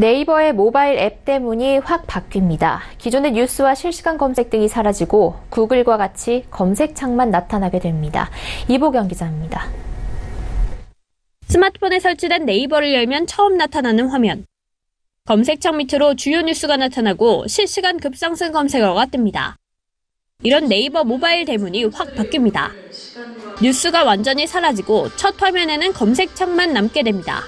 네이버의 모바일 앱 때문이 확 바뀝니다. 기존의 뉴스와 실시간 검색 등이 사라지고 구글과 같이 검색창만 나타나게 됩니다. 이보경 기자입니다. 스마트폰에 설치된 네이버를 열면 처음 나타나는 화면. 검색창 밑으로 주요 뉴스가 나타나고 실시간 급상승 검색어가 뜹니다. 이런 네이버 모바일 대문이 확 바뀝니다. 뉴스가 완전히 사라지고 첫 화면에는 검색창만 남게 됩니다.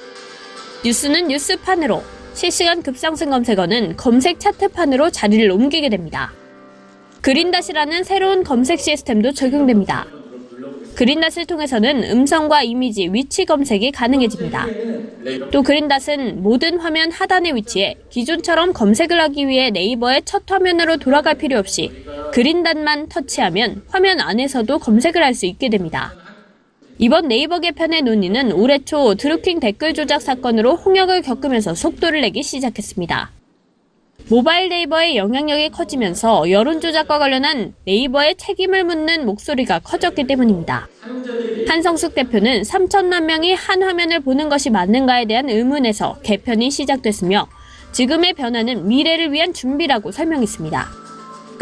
뉴스는 뉴스판으로, 실시간 급상승 검색어는 검색 차트판으로 자리를 옮기게 됩니다. 그린닷이라는 새로운 검색 시스템도 적용됩니다. 그린닷을 통해서는 음성과 이미지, 위치 검색이 가능해집니다. 또 그린닷은 모든 화면 하단에 위치해 기존처럼 검색을 하기 위해 네이버의 첫 화면으로 돌아갈 필요 없이 그린닷만 터치하면 화면 안에서도 검색을 할 수 있게 됩니다. 이번 네이버 개편의 논의는 올해 초 드루킹 댓글 조작 사건으로 홍역을 겪으면서 속도를 내기 시작했습니다. 모바일 네이버의 영향력이 커지면서 여론 조작과 관련한 네이버의 책임을 묻는 목소리가 커졌기 때문입니다. 한성숙 대표는 3천만 명이 한 화면을 보는 것이 맞는가에 대한 의문에서 개편이 시작됐으며 지금의 변화는 미래를 위한 준비라고 설명했습니다.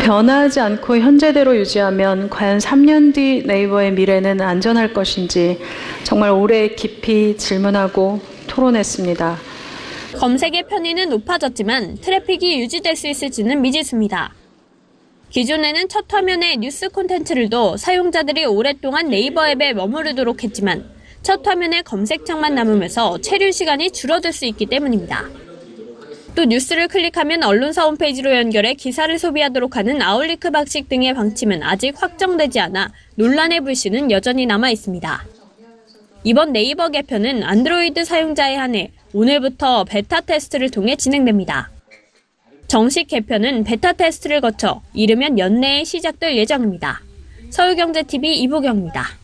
변하지 않고 현재대로 유지하면 과연 3년 뒤 네이버의 미래는 안전할 것인지 정말 오래 깊이 질문하고 토론했습니다. 검색의 편의는 높아졌지만 트래픽이 유지될 수 있을지는 미지수입니다. 기존에는 첫 화면에 뉴스 콘텐츠를 둬 사용자들이 오랫동안 네이버 앱에 머무르도록 했지만 첫 화면에 검색창만 남으면서 체류 시간이 줄어들 수 있기 때문입니다. 또 뉴스를 클릭하면 언론사 홈페이지로 연결해 기사를 소비하도록 하는 아울리크 방식 등의 방침은 아직 확정되지 않아 논란의 불씨는 여전히 남아 있습니다. 이번 네이버 개편은 안드로이드 사용자에 한해 오늘부터 베타 테스트를 통해 진행됩니다. 정식 개편은 베타 테스트를 거쳐 이르면 연내에 시작될 예정입니다. 서울경제TV 이보경입니다.